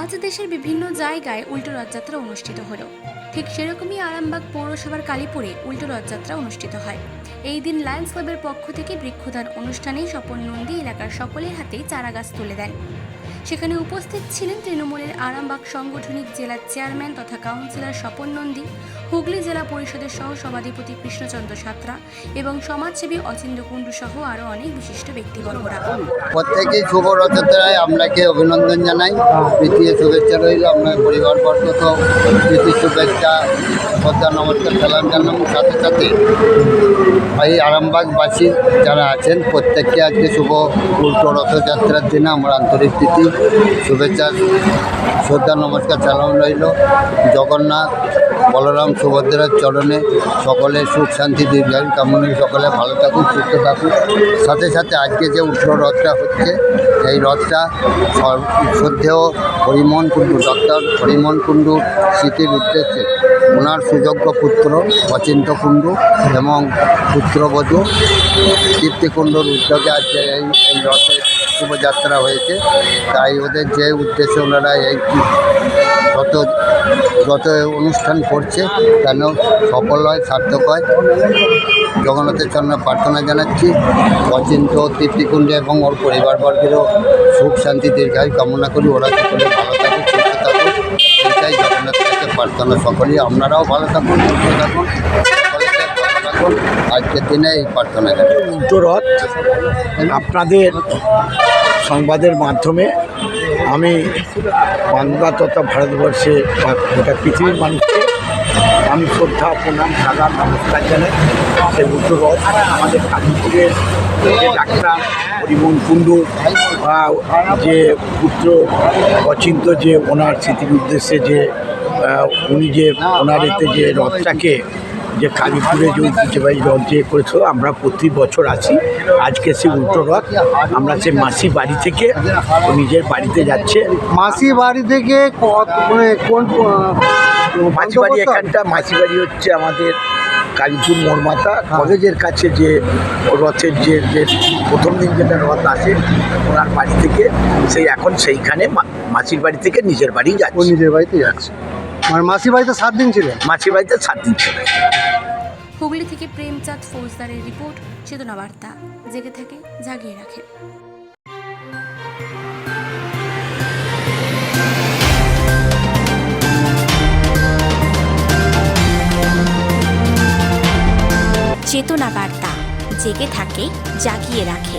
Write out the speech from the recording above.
আজ দেশের বিভিন্ন জায়গায় উল্টো রথযাত্রা অনুষ্ঠিত হল। ঠিক সেরকমই আরামবাগ পৌরসভার কালীপুরে উল্টো রথযাত্রা অনুষ্ঠিত হয়। এই দিন লায়ন্স ক্লাবের পক্ষ থেকে বৃক্ষদান অনুষ্ঠানে স্বপন নন্দী এলাকার সকলের হাতেই চারাগাছ তুলে দেন। সেখানে উপস্থিত ছিলেন তৃণমূলের আরামবাগ সাংগঠনিক জেলার চেয়ারম্যান তথা কাউন্সিলর স্বপন নন্দী হুগলি জেলা পরিষদের সহ সভাধিপতি কৃষ্ণচন্দ্র সাঁতরা এবং সমাজসেবী অচিন্দ্র কুণ্ডু সহ আরও অনেক বিশিষ্ট ব্যক্তিবর্গরা। প্রত্যেকেই শুভ রথযাত্রায় আপনাকে অভিনন্দন জানাই। প্রীতীয় শুভেচ্ছা রইল আপনার পরিবারবর্গ তো প্রীতি শুভেচ্ছা, শ্রদ্ধা, নমস্কার, সালাম জানাম সাথে সাথে। এই আরামবাগবাসী যারা আছেন, প্রত্যেককে আজকে শুভ উল্টো রথযাত্রার দিনে আমার আন্তরিক প্রীতি, শুভেচ্ছা, শ্রদ্ধা, নমস্কার, সালাম রইল। জগন্নাথ বলরাম সুভদ্রার চরণে সকলে সুখ শান্তি, দীর্ঘায়ু কামনা সকলে ভালো থাকুন, সুস্থ থাকুন। সাথে সাথে আজকে যে উষ্ণ রথটা হচ্ছে এই রথটা শ্রদ্ধেয় হরিমোহন কুণ্ডু ডক্টর হরিমোহন কুণ্ডু স্মৃতির উদ্দেশ্যে ওনার সুযোগ্য পুত্র অচিন্ত কুণ্ডু এবং পুত্রবধূ কীর্তি কুণ্ডুর উদ্যোগে আজকে এই এই রথের শুভযাত্রা হয়েছে। তাই ওদের যে উদ্দেশ্যে ওনারা এই রথ রথ অনুষ্ঠান করছে, কেন সফল হয়, সার্থক হয়, জগন্নাথের চরণে প্রার্থনা জানাচ্ছি। অচিন্ত তৃপ্তিকুণ্ড এবং ওর পরিবারবর্গেরও সুখ, শান্তি, দীর্ঘায় কামনা করি। ওরা সকলে ভালো থাকুক, সুস্থ থাকুক। এটাই জগন্নাথের কাছে প্রার্থনা সকলেই। আপনারাও ভালো থাকুন, সুস্থ থাকুন থাকুন আজকের দিনে এই প্রার্থনা জানাই রথ আপনাদের সংবাদের মাধ্যমে আমি বাংলা তথা ভারতবর্ষে বা গোটা পৃথিবীর মানুষকে আমি শ্রদ্ধা, প্রণাম সালাম নমস্কার জানাই। সেই রথ আমাদের কালীপুরের যে ডাক্তার হরিমোহন কুণ্ডু বা যে পুত্র অচিন্ত যে ওনার স্মৃতির উদ্দেশ্যে যে উনি যে ওনার এতে যে রথটাকে যে কালীপুরে যে ঐতিহ্যবাহী রথ যে করেছিল আমরা প্রতি বছর আছি আজকে সে উল্টো রথ আমরা সে মাসি বাড়ি থেকে নিজের বাড়িতে যাচ্ছে। মাসি বাড়ি থেকে মানে কোন মাসি বাড়ি এখানটা মাসি বাড়ি হচ্ছে আমাদের কালীপুর মোড়মাতা কলেজের কাছে যে রথের যে যে প্রথম দিন যেটা রথ আসে ওনার বাড়ি থেকে সেই এখন সেইখানে মাসির বাড়ি থেকে নিজের বাড়ি যাচ্ছে। নিজের বাড়িতে যাচ্ছে। মানে মাসি বাড়িতে সাত দিন ছিলেন? মাসির বাড়িতে সাত দিন ছিল হুগলি থেকে প্রেমচাঁদ ফৌজদারের রিপোর্ট চেতনা বার্তা জেগে থাকে জাগিয়ে রাখে চেতনা বার্তা জেগে থাকে জাগিয়ে রাখে।